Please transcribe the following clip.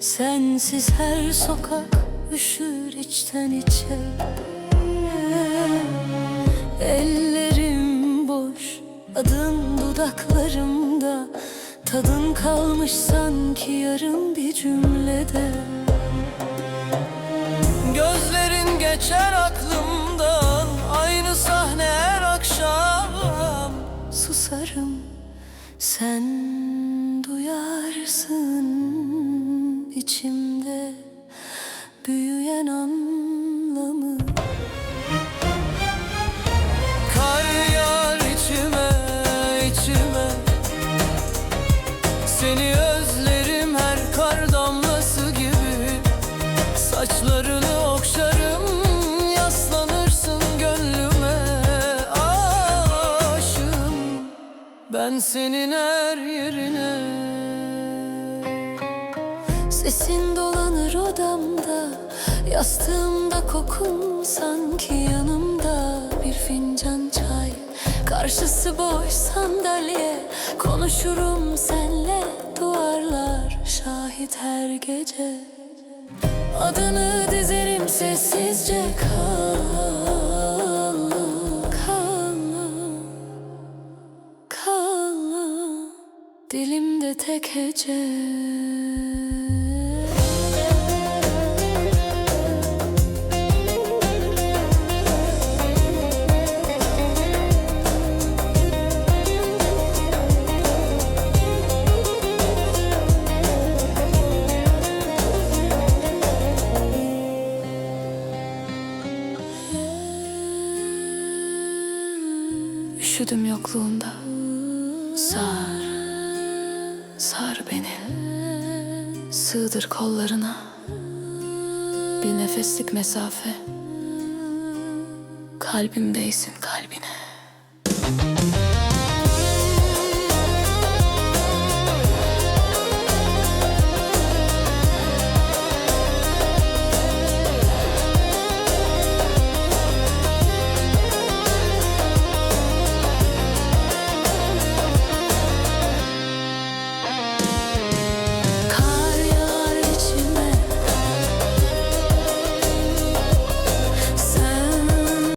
Sensiz her sokak üşür içten içe. Ellerim boş, adın dudaklarımda. Tadın kalmış sanki yarım bir cümlede. Gözlerin geçer aklımdan Aynı sahne her akşam. Susarım sen duyarsın içimde büyüyen anlamı. Kar yağar içime içime. Seni özlerim her kar damlası gibi. Saçlarını okşarım Yaslanırsın gönlüme. Aşığım Ben senin her yerine Sesin dolanır odamda. Yastığımda kokun sanki yanımda. Bir fincan çay Karşısı boş sandalye. Konuşurum senle Duvarlar şahit her gece. Adını dizerim sessizce kal Kal Kal Dilimde tek hece Üşüdüm yokluğunda. Sar Sar beni. Sığdır kollarına. Bir nefeslik mesafe. Kalbimdeysin kalbine